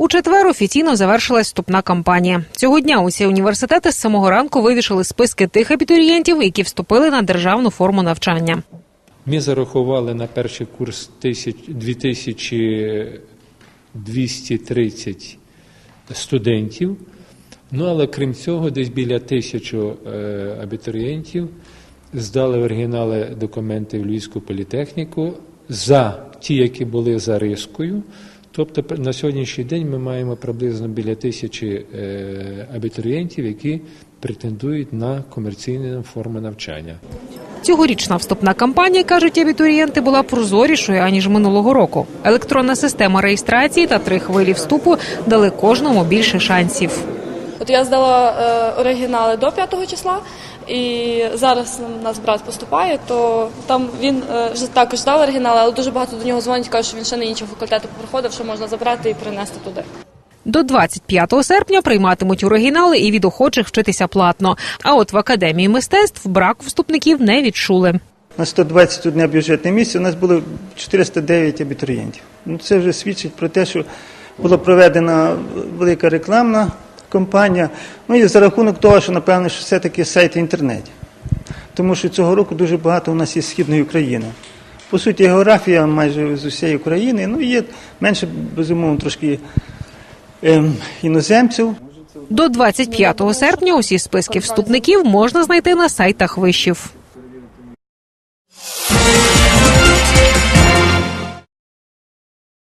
У четвер офіційно завершилась вступна кампанія. Цього дня усі університети з самого ранку вивішали списки тих абітурієнтів, які вступили на державну форму навчання. Ми зарахували на перший курс 2230 студентів. Ну, але крім цього, десь біля тисячі е, абітурієнтів здали оригінали документи в Львівську політехніку за ті, які були за рискою. Тобто на сьогоднішній день ми маємо приблизно біля тисячі е, абітурієнтів, які претендують на комерційні форми навчання. Цьогорічна вступна кампанія, кажуть абітурієнти, була прозорішою аніж минулого року. Електронна система реєстрації та три хвилі вступу дали кожному більше шансів. От я здала е, оригінали до 5 числа, і зараз у нас брат поступає, то там він вже також здав оригінали, але дуже багато до нього дзвонять, кажуть, що він ще на іншого факультету проходив, що можна забрати і принести туди. До 25 серпня прийматимуть оригінали і від охочих вчитися платно. А от в академії мистецтв брак вступників не відчули. На 121 бюджетне місце у нас було 409 абітурієнтів. Ну, це вже свідчить про те, що була проведена велика рекламна кампанія. Ну і за рахунок того, що напевно, що все-таки сайт в інтернеті. Тому що цього року дуже багато у нас є східної України. По суті, географія майже з усієї України. Ну, є менше, безумовно, трошки ем, іноземців. До 25 серпня усі списки вступників можна знайти на сайтах вишів.